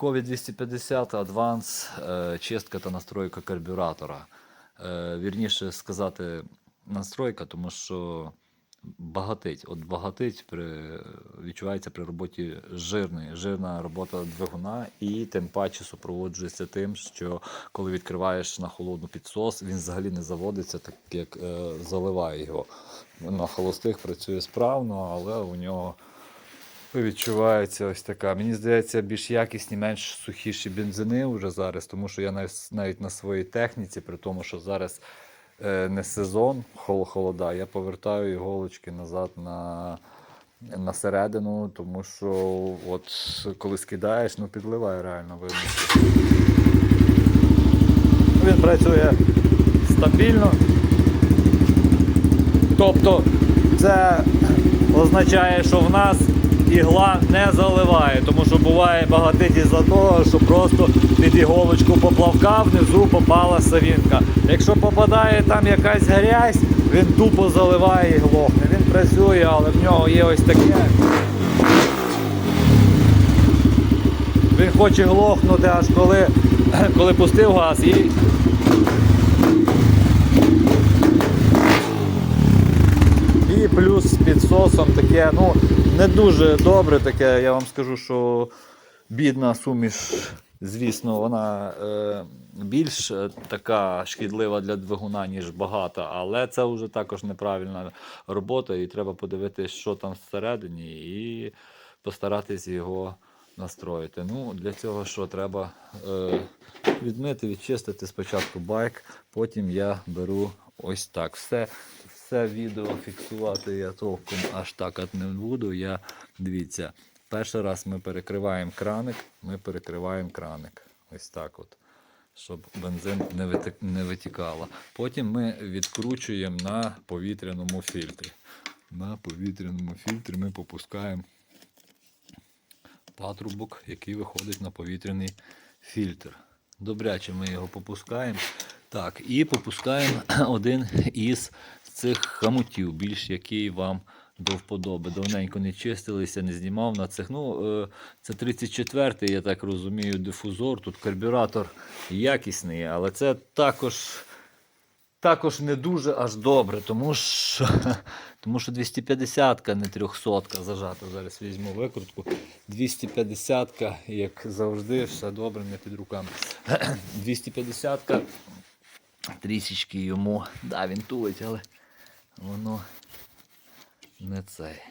Кові 250 Advance, е, чистка та настройка карбюратора. Е, Вірніше сказати, настройка, тому що багатить. От багатить при, відчувається при роботі жирної, жирна робота двигуна, і тим паче супроводжується тим, що коли відкриваєш на холодну підсос, він взагалі не заводиться, так як е, заливає його. На холостих працює справно, але у нього відчувається ось така. Мені здається, більш якісні, менш сухіші бензини вже зараз, тому що я навіть, навіть на своїй техніці, при тому, що зараз е, не сезон хол- холода, я повертаю іголочки назад на, на середину, тому що от коли скидаєш, ну підливає реально видно. Він працює стабільно. Тобто це означає, що в нас ігла не заливає, тому що буває багатить із-за того, що просто під іголочку поплавка внизу попала савінка. Якщо попадає там якась грязь, він тупо заливає і глохне. Він працює, але в нього є ось таке. Він хоче глохнути, аж коли, коли пустив газ і І плюс з підсосом таке, ну, не дуже добре таке. Я вам скажу, що бідна суміш, звісно, вона е, більш е, така шкідлива для двигуна, ніж багата, але це вже також неправильна робота, і треба подивитися, що там всередині, і постаратись його настроїти. Ну, для цього що треба е, відмити, відчистити спочатку байк, потім я беру ось так. Все, все відео фіксувати я толком аж так от не буду. Я дивіться, перший раз ми перекриваємо краник, ми перекриваємо краник. Ось так от. Щоб бензин не витікало. Потім ми відкручуємо на повітряному фільтрі. На повітряному фільтрі ми попускаємо патрубок, який виходить на повітряний фільтр. Добряче ми його попускаємо. Так, і попускаємо один із цих хамутів, більш який вам до вподоби. Давненько не чистилися, не знімав на цих. Ну, е, це 34-й, я так розумію, дифузор. Тут карбюратор якісний, але це також також не дуже аж добре, тому що, тому що 250-ка, не 300-ка зажата. Зараз візьму викрутку. 250-ка, як завжди, все добре, не під руками. 250-ка трішечки йому. Да, він тулить, але воно не цей.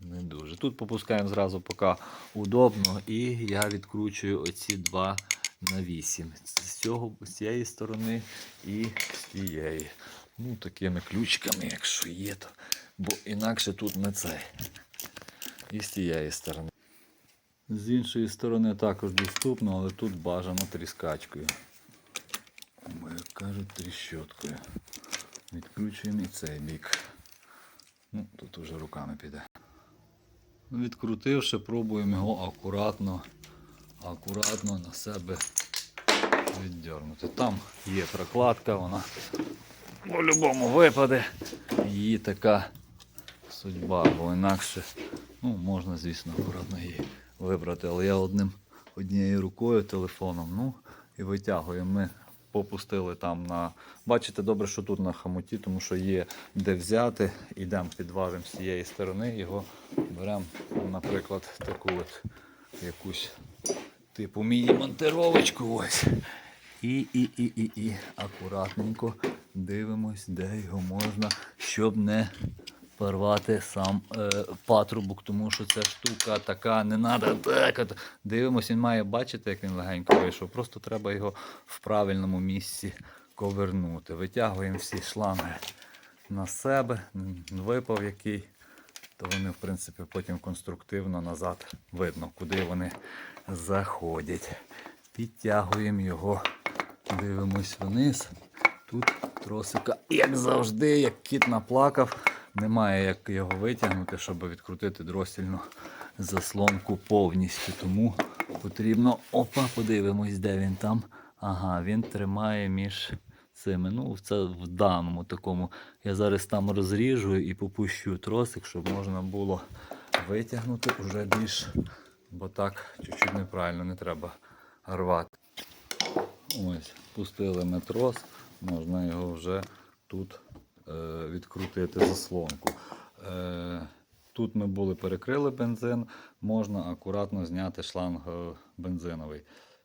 Не дуже. Тут попускаємо зразу поки удобно, і я відкручую оці два на 8. З, цього, з цієї сторони і з тієї. Ну, такими ключиками, якщо є, то. Бо інакше тут не цей. І з тієї сторони. З іншої сторони також доступно, але тут бажано тріскачкою. Як кажуть, тріщоткою. Відкручуємо і цей бік. Ну, тут уже руками піде. Відкрутивши, пробуємо його акуратно, акуратно на себе віддернути. Там є прокладка, вона по-любому випаде. Її така судьба, бо інакше ну, можна, звісно, акуратно її вибрати. Але я одним, однією рукою телефоном ну, і витягуємо. Ми попустили там на. Бачите, добре, що тут на хамуті, тому що є де взяти. Ідемо, підважимо з цієї сторони, його беремо, наприклад, таку от якусь типу міні-монтировочку. Ось. І, і, і, і, і акуратненько дивимось, де його можна, щоб не порвати сам е, патрубок, тому що ця штука така, не треба так. Дивимось, він має бачити, як він легенько вийшов. Просто треба його в правильному місці ковернути. Витягуємо всі шланги на себе, випав який, то вони, в принципі, потім конструктивно назад видно, куди вони заходять. Підтягуємо його, дивимось вниз. Тут тросика, як завжди, як кіт наплакав, немає як його витягнути, щоб відкрутити дросільну заслонку повністю. Тому потрібно, опа, подивимось, де він там. Ага, він тримає між цими. Ну, це в даному такому. Я зараз там розріжу і попущу тросик, щоб можна було витягнути вже більш бо так чуть-чуть неправильно не треба рвати. Ось, пустили метрос, можна його вже тут відкрутити заслонку. Е, тут ми були перекрили бензин, можна акуратно зняти шланг е, бензиновий.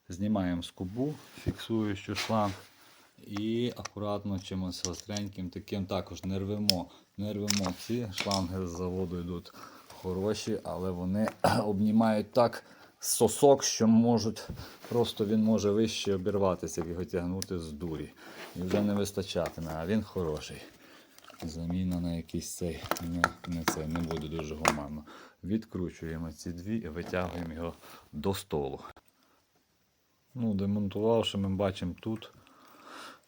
Знімаємо скобу, фіксуючу шланг. І акуратно чимось гостреньким таким також не рвемо. Не рвемо ці шланги з заводу йдуть хороші, але вони обнімають так сосок, що можуть, просто він може вище обірватися, як його тягнути з дурі. І вже не вистачатиме, а він хороший. Заміна на якийсь цей не, не цей, не буде дуже гуманно. Відкручуємо ці дві і витягуємо його до столу. Ну, демонтувавши, ми бачимо тут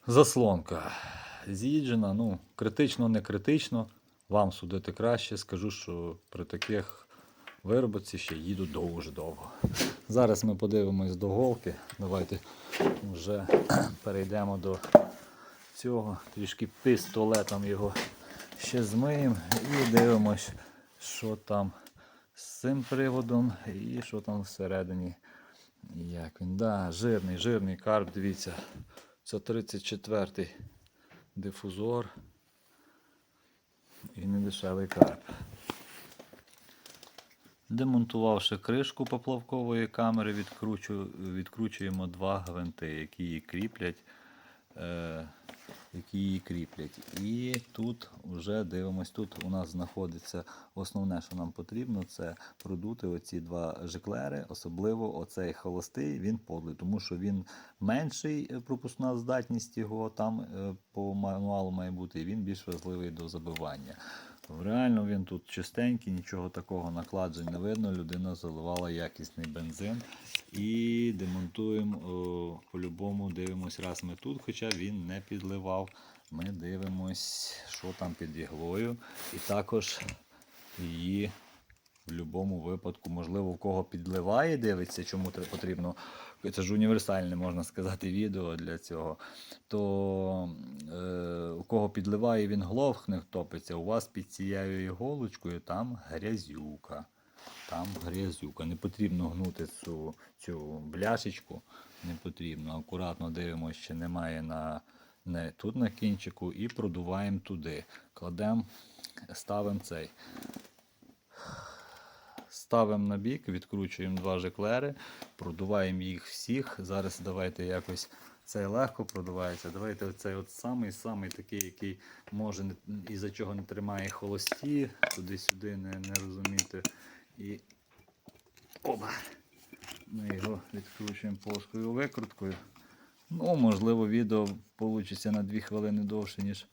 заслонка. З'їджена, ну, критично, не критично. Вам судити краще. Скажу, що при таких виробці ще їду дуже довго. Зараз ми подивимось до голки. Давайте вже перейдемо до цього. Трішки пістолетом його ще змиємо і дивимось, що там з цим приводом і що там всередині. Як він, да, жирний, жирний карп, дивіться. Це 34-й дифузор. І недешевий карп. Демонтувавши кришку поплавкової камери, відкручу, відкручуємо два гвинти, які її кріплять. Е, які її кріплять. І тут вже дивимось, тут у нас знаходиться основне, що нам потрібно, це продути оці два жиклери, особливо оцей холостий, він подлий, тому що він менший е, пропускна здатність його там е, по мануалу має бути, і він більш важливий до забивання. Реально він тут чистенький, нічого такого накладжень не видно. Людина заливала якісний бензин. І демонтуємо по-любому, дивимось, раз ми тут, хоча він не підливав. Ми дивимось, що там під іглою. І також її в будь-якому випадку, можливо, в кого підливає, дивиться, чому потрібно. Це ж універсальне, можна сказати, відео для цього. То е, у кого підливає, він глохне, топиться. У вас під цією іголочкою там грязюка. Там грязюка. Не потрібно гнути цю, цю бляшечку. Не потрібно. Акуратно дивимося, чи немає на, не, тут на кінчику, і продуваємо туди. Кладемо, ставимо цей. Ставимо на бік, відкручуємо два жиклери, продуваємо їх всіх. Зараз давайте якось цей легко продувається. Давайте оцей от самий самий такий, який може не- із-за чого не тримає холості, туди-сюди не, не розуміти. І оба. Ми його відкручуємо плоскою викруткою. Ну, можливо, відео вийде на 2 хвилини довше, ніж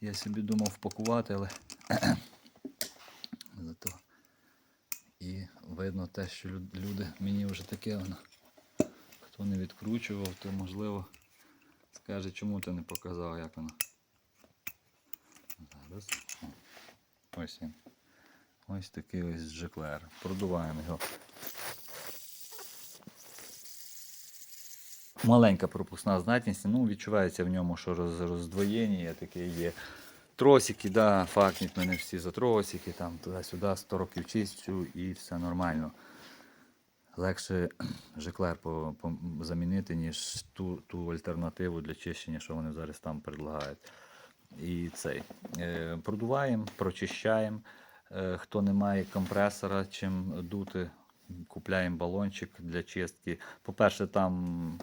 я собі думав впакувати, але зато і видно те, що люди мені вже таке воно. Хто не відкручував, то можливо скаже, чому ти не показав, як воно. Зараз. Ось він. Ось такий ось джеклер. Продуваємо його. Маленька пропускна здатність, ну відчувається в ньому, що роз, роздвоєння таке є. Тросики, да, факніть мене всі за тросики, там туди-сюди, 100 років чистю і все нормально. Легше жеклер по, по, замінити, ніж ту, ту альтернативу для чищення, що вони зараз там предлагають. І цей. Е, продуваємо, прочищаємо. Е, хто не має компресора, чим дути, купляємо балончик для чистки. По-перше, там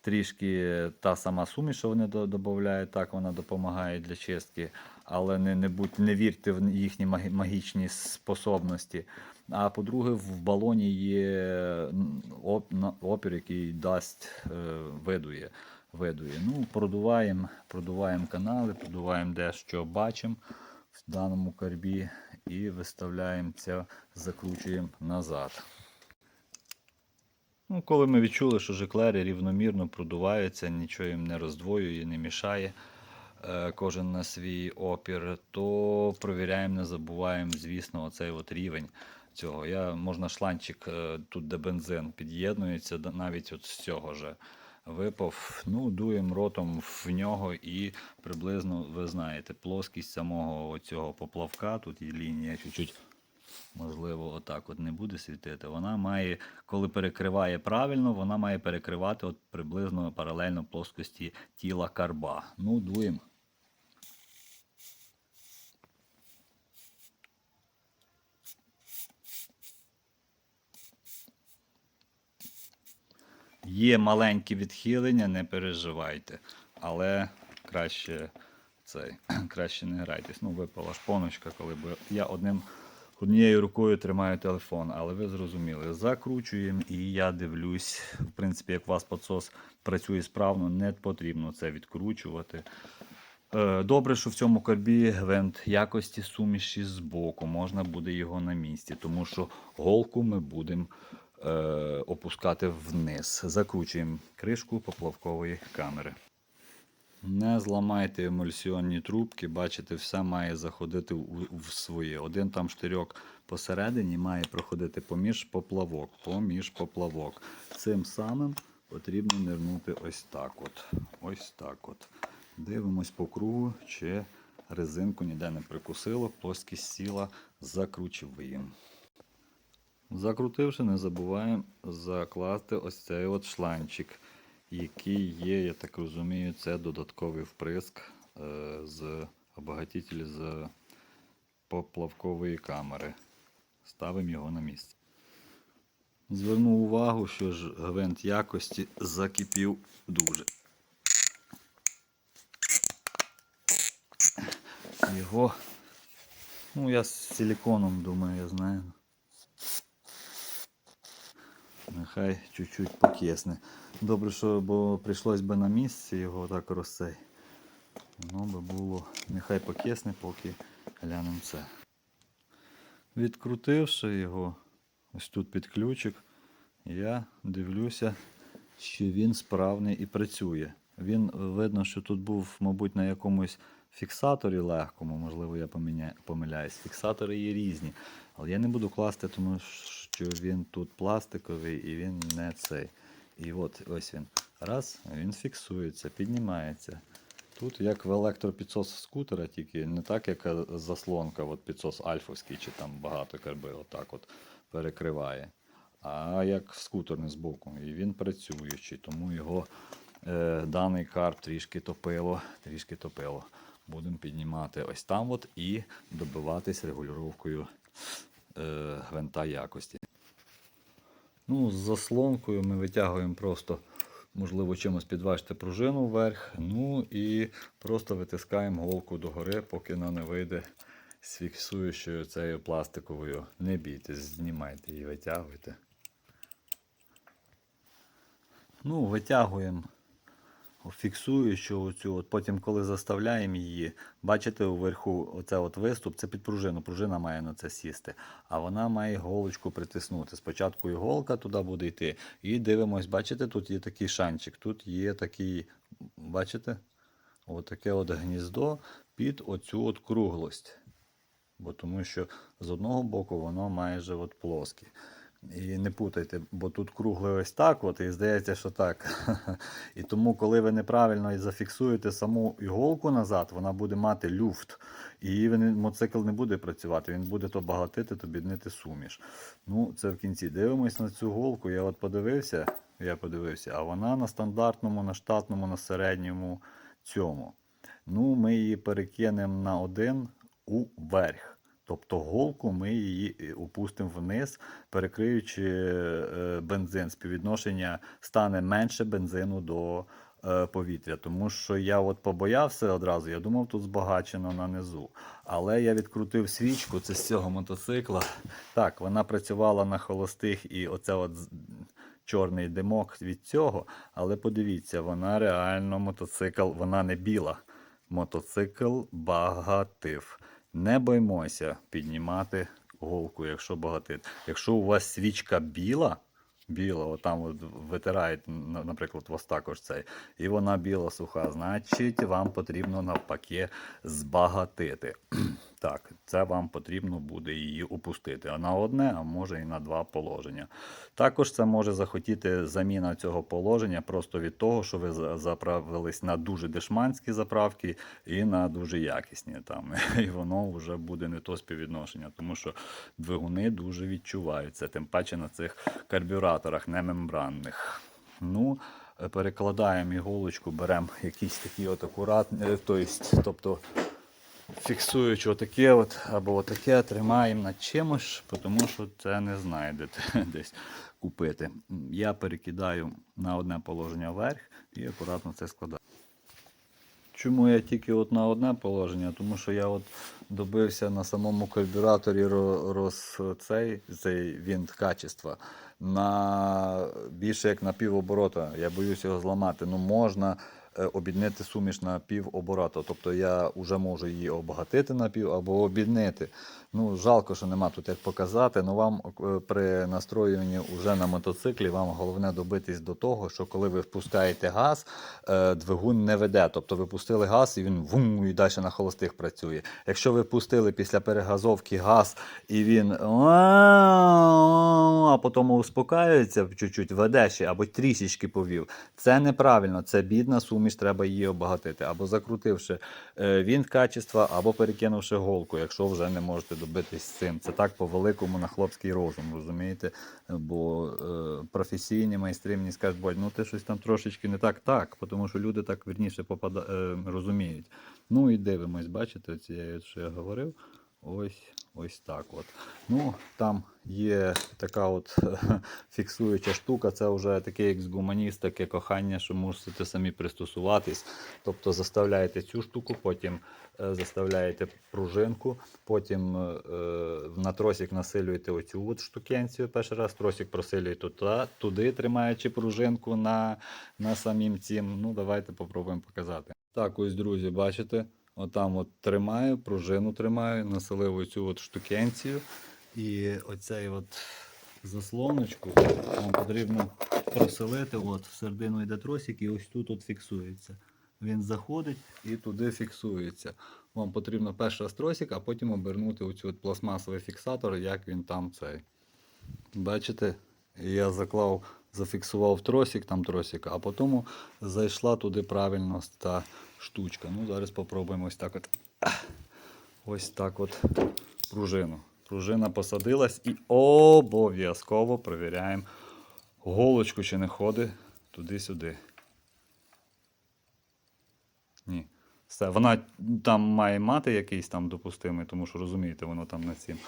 трішки та сама суміш, що вони додають, так вона допомагає для чистки, але не, не, будь, не вірте в їхні магічні способності. А по-друге, в балоні є оп- опір, який дасть е, видує. видує. Ну, продуваємо, продуваємо канали, продуваємо де що бачимо в даному карбі і виставляємо це, закручуємо назад. Ну, коли ми відчули, що жиклери рівномірно продуваються, нічого їм не роздвоює, не мішає е, кожен на свій опір, то провіряємо, не забуваємо, звісно, оцей от рівень цього. Я, можна шланчик е, тут, де бензин під'єднується, навіть от з цього же випав. Ну, дуємо ротом в нього і приблизно, ви знаєте, плоскість самого цього поплавка, тут є лінія чуть-чуть можливо, отак от не буде світити. Вона має, коли перекриває правильно, вона має перекривати от приблизно паралельно плоскості тіла карба. Ну, дуємо. Є маленькі відхилення, не переживайте. Але краще цей, краще не грайтесь. Ну, випала шпоночка, коли б я одним, однією рукою тримаю телефон, але ви зрозуміли, закручуємо і я дивлюсь, в принципі, як у вас підсос працює справно, не потрібно це відкручувати. Е, Добре, що в цьому карбі гвинт якості суміші з боку, можна буде його на місці, тому що голку ми будемо е, опускати вниз. Закручуємо кришку поплавкової камери. Не зламайте емульсіонні трубки, бачите, все має заходити в своє. Один там штирьок посередині має проходити поміж поплавок, поміж поплавок. Цим самим потрібно нирнути ось так от. Ось так от. Дивимось по кругу, чи резинку ніде не прикусило, плоскість сіла, закручуємо. Закрутивши, не забуваємо закласти ось цей от шланчик, який є, я так розумію, це додатковий вприск е, з обагатитель з поплавкової камери. Ставимо його на місце. Зверну увагу, що ж гвинт якості закипів дуже. Його, ну я з силіконом думаю, я знаю. Нехай чуть-чуть покисне. Добре, що бо прийшлось би на місці його так розсей. Воно би було, нехай покисне, поки глянемо це. Відкрутивши його ось тут під ключик, я дивлюся, що він справний і працює. Він видно, що тут був, мабуть, на якомусь фіксаторі легкому, можливо, я помиляюсь. Фіксатори є різні. Але я не буду класти, тому що він тут пластиковий і він не цей. І от ось він. Раз, він фіксується, піднімається. Тут як в електропідсос скутера, тільки не так, як заслонка, от підсос альфовський, чи там багато карби, отак от перекриває. А як скутерний збоку. І він працюючий, тому його е, даний карп трішки топило, трішки топило. Будемо піднімати ось там от і добиватись регулюванням е, гвинта якості. Ну, з заслонкою ми витягуємо просто, можливо, чимось підважити пружину вверх. Ну і просто витискаємо голку догори, поки вона не вийде з фіксуючою цією пластиковою. Не бійтесь, знімайте її, витягуйте. Ну, витягуємо фіксуючу оцю, от потім, коли заставляємо її, бачите, уверху оце от виступ, це під пружину. Пружина має на це сісти, а вона має голочку притиснути. Спочатку іголка туди буде йти. І дивимось, бачите, тут є такий шанчик, тут є такий, бачите? Отаке от гніздо під оцю от круглость. Бо тому що з одного боку воно майже от плоске. І не путайте, бо тут кругле ось так, от, і здається, що так. І тому, коли ви неправильно зафіксуєте саму іголку назад, вона буде мати люфт. І він, мотоцикл не буде працювати, він буде то багатити, то біднити суміш. Ну, це в кінці. Дивимось на цю голку. Я от подивився, я подивився, а вона на стандартному, на штатному, на середньому цьому. Ну, ми її перекинемо на один уверх. Тобто голку ми її е, опустимо вниз, перекриючи е, бензин. Співвідношення стане менше бензину до е, повітря. Тому що я от побоявся одразу, я думав, тут збагачено на низу. Але я відкрутив свічку, це з цього мотоцикла. Так, вона працювала на холостих і оце от чорний димок від цього. Але подивіться, вона реально мотоцикл, вона не біла. Мотоцикл багатив. Не боймося піднімати голку, якщо багатит. Якщо у вас свічка біла, біла, отам от витирають, на- наприклад, вас також цей, і вона біла суха, значить вам потрібно навпаки збагатити. Так, це вам потрібно буде її опустити. На одне, а може і на два положення. Також це може захотіти заміна цього положення просто від того, що ви заправились на дуже дешманські заправки і на дуже якісні. Там, і воно вже буде не то співвідношення, тому що двигуни дуже відчуваються, тим паче на цих карбюраторах немембранних. Ну, перекладаємо іголочку, беремо якісь такі от акуратні, е, тобто фіксуючи отаке от, або отаке, тримаємо над чимось, тому що це не знайдете десь купити. Я перекидаю на одне положення вверх і акуратно це складаю. Чому я тільки от на одне положення? Тому що я от добився на самому карбюраторі роз, цей, цей винт качества на більше як на пів оборота. Я боюсь його зламати. Ну можна обіднити суміш на пів оборота. Тобто я вже можу її обагатити на пів або обіднити. Ну, жалко, що нема тут як показати. Ну вам е, при настроюванні вже на мотоциклі вам головне добитись до того, що коли ви впускаєте газ, е, двигун не веде. Тобто ви пустили газ і він вум і далі на холостих працює. Якщо ви пустили після перегазовки газ і він а потім успокаюється чуть-чуть, веде ще або трішечки повів. Це неправильно, це бідна суміш, треба її обагатити. Або закрутивши е, він качества, або перекинувши голку, якщо вже не можете добитись цим. Це так по-великому на хлопський розум, розумієте? Бо е, професійні майстри мені скажуть, Бодь, ну ти щось там трошечки не так, так, тому що люди так вірніше попада... е, розуміють. Ну і дивимось, бачите, оці, що я говорив. Ось ось так от. Ну, там є така от фіксуюча штука, це вже такий ексгуманіст, таке кохання, що мусите самі пристосуватись. Тобто заставляєте цю штуку, потім е, заставляєте пружинку, потім е, на тросик насилюєте оцю от штукенцію. Перший раз тросик просилюєте туди, туди, тримаючи пружинку на, на самім цім. Ну, давайте попробуємо показати. Так, ось, друзі, бачите? Отам от тримаю, пружину тримаю, населив оцю от штукенцію. І оцей от заслоночку вам потрібно проселити. От, середину йде тросик і ось тут от фіксується. Він заходить і туди фіксується. Вам потрібно перший раз тросик, а потім обернути оцю от пластмасовий фіксатор, як він там цей. Бачите? Я заклав, зафіксував тросик, там тросик, а потім зайшла туди правильно та штучка. Ну, зараз спробуємо ось так от. Ось так от пружину. Пружина посадилась і обов'язково перевіряємо голочку, чи не ходить туди-сюди. Ні. Все, вона там має мати якийсь там допустимий, тому що розумієте, воно там на цім.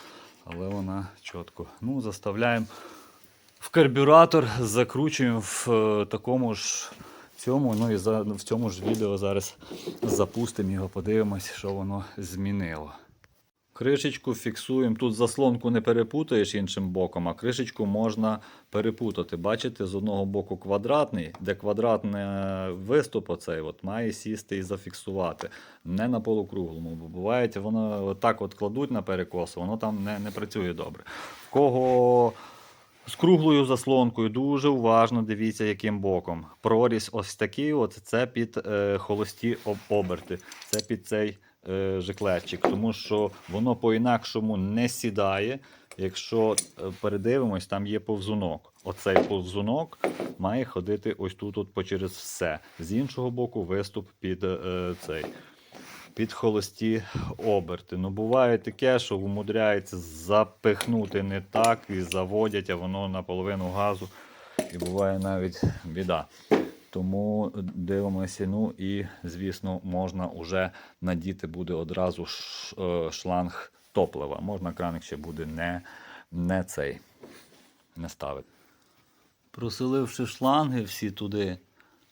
Але вона чітко. Ну, заставляємо в карбюратор, закручуємо в е, такому ж цьому. Ну і за, в цьому ж відео зараз запустимо його, подивимось, що воно змінило. Кришечку фіксуємо. Тут заслонку не перепутаєш іншим боком, а кришечку можна перепутати. Бачите, з одного боку квадратний, де квадратний виступ оцей от, має сісти і зафіксувати. Не на полукруглому. Бо буває, воно так от кладуть на перекос, воно там не, не працює добре. В кого з круглою заслонкою дуже уважно дивіться, яким боком. Проріз ось такий, от це під е, холості оберти, це під цей е, жиклетчик, тому що воно по-інакшому не сідає. Якщо е, передивимось, там є повзунок. Оцей повзунок має ходити ось тут, от по через все. З іншого боку, виступ під е, цей. Під холості оберти. Ну, буває таке, що умудряється запихнути не так і заводять, а воно наполовину газу. І буває навіть біда. Тому дивимося. Ну і, звісно, можна вже надіти буде одразу е, шланг топлива. Можна краник ще буде не, не цей не ставити. Проселивши шланги всі туди,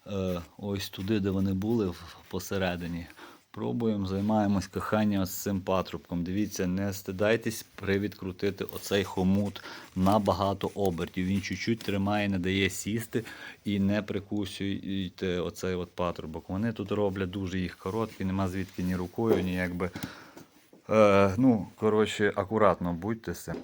е, ось туди, де вони були посередині. Пробуємо, займаємось коханням з цим патрубком. Дивіться, не стидайтесь привідкрутити оцей хомут на багато обертів. Він чуть-чуть тримає, не дає сісти і не прикусуйте оцей от патрубок. Вони тут роблять дуже їх короткі, нема звідки ні рукою, ні якби. Е, ну, коротше, акуратно будьте цим.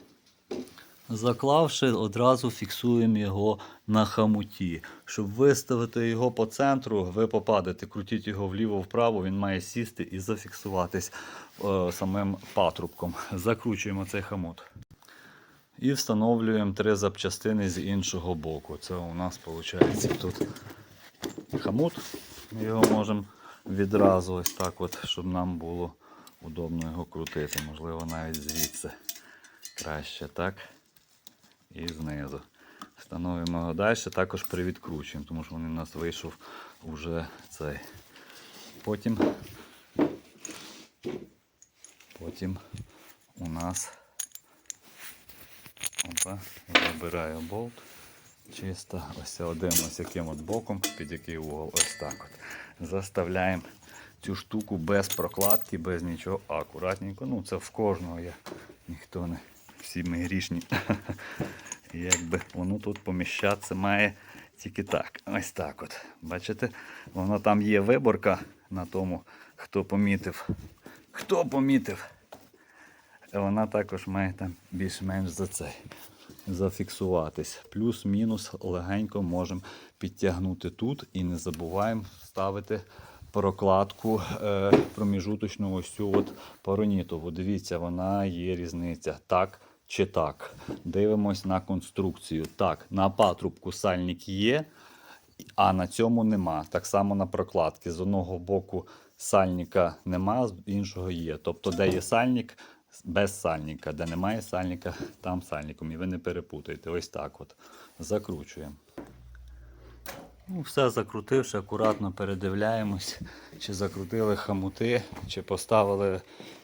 Заклавши, одразу фіксуємо його на хамуті. Щоб виставити його по центру, ви попадете, крутіть його вліво-вправо, він має сісти і зафіксуватись е, самим патрубком. Закручуємо цей хамут. І встановлюємо три запчастини з іншого боку. Це у нас виходить тут хамут. Його можемо відразу ось так, от, щоб нам було удобно його крутити. Можливо, навіть звідси краще, так? І знизу. Встановимо його далі, також привідкручуємо, тому що він у нас вийшов уже цей. Потім, потім у нас опа, забираю болт. Чисто ось один ось яким от боком, під який угол, ось так от. Заставляємо цю штуку без прокладки, без нічого, акуратненько. Ну, це в кожного є. Ніхто не всі ми грішні. Якби воно тут поміщатися має тільки так. Ось так от. Бачите? Воно там є виборка на тому, хто помітив. Хто помітив? Вона також має там більш-менш за цей зафіксуватись. Плюс-мінус легенько можемо підтягнути тут і не забуваємо ставити прокладку е, проміжуточну ось цю от паронітову. Дивіться, вона є різниця. Так чи так. Дивимось на конструкцію. Так, на патрубку сальник є, а на цьому нема. Так само на прокладки. З одного боку сальника нема, з іншого є. Тобто, де є сальник, без сальника, де немає сальника, там сальником. І ви не перепутаєте. Ось так от. Закручуємо. Ну, все закрутивши, акуратно передивляємось, чи закрутили хамути, чи поставили,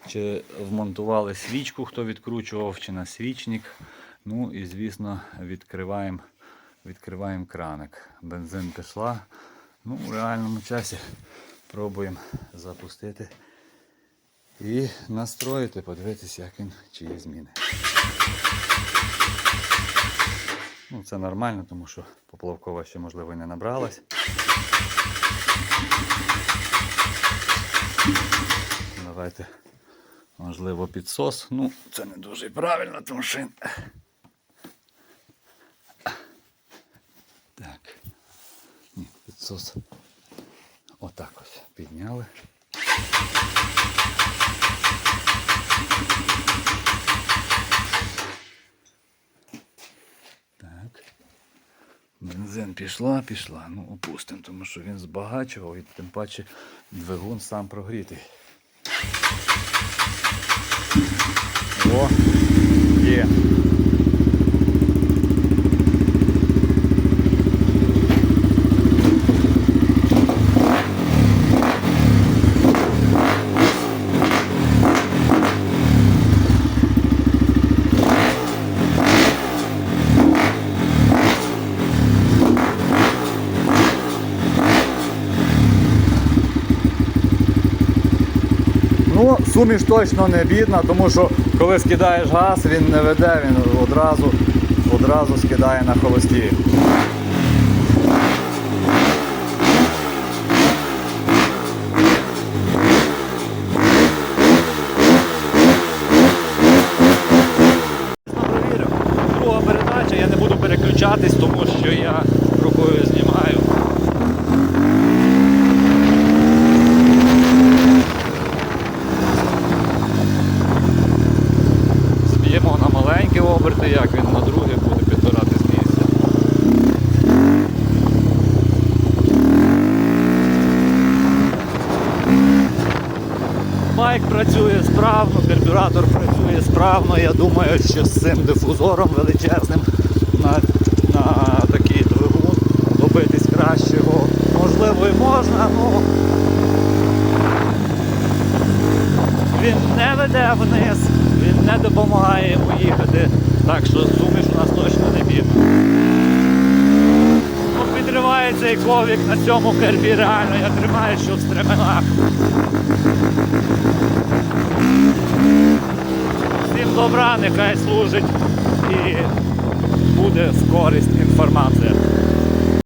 чи вмонтували свічку, хто відкручував, чи на свічник. Ну і, звісно, відкриваємо, відкриваємо краник. Бензин пішла. Ну, в реальному часі пробуємо запустити і настроїти, подивитися, як він, чи є зміни. Ну, це нормально, тому що поплавкова ще, можливо, і не набралась. Давайте, можливо, підсос. Ну, це не дуже правильно, тому що. Так. Ні, підсос. Отак ось підняли. Так. Бензин пішла, пішла. Ну, опустимо, тому що він збагачував і тим паче двигун сам прогрітий. О, є. Ну, суміш точно не бідна, тому що коли скидаєш газ, він не веде, він одразу, одразу скидає на холості. Провірив. Друга передача, я не буду переключатись, тому що я рукою знімаю. Зб'ємо на маленькі оберти, як він на друге буде підбирати з місця. Байк працює справно, карбюратор працює справно. Я думаю, що з цим дифузором величезним на, на такий двигун добитись кращого можливо і можна, ну він не веде вниз, він не допомагає йому їхати. Так що суміш у нас точно не бідна. Підриває цей ковік на цьому кербі реально, я тримаю, що в стременах. Всім добра, нехай служить і буде в користь інформація.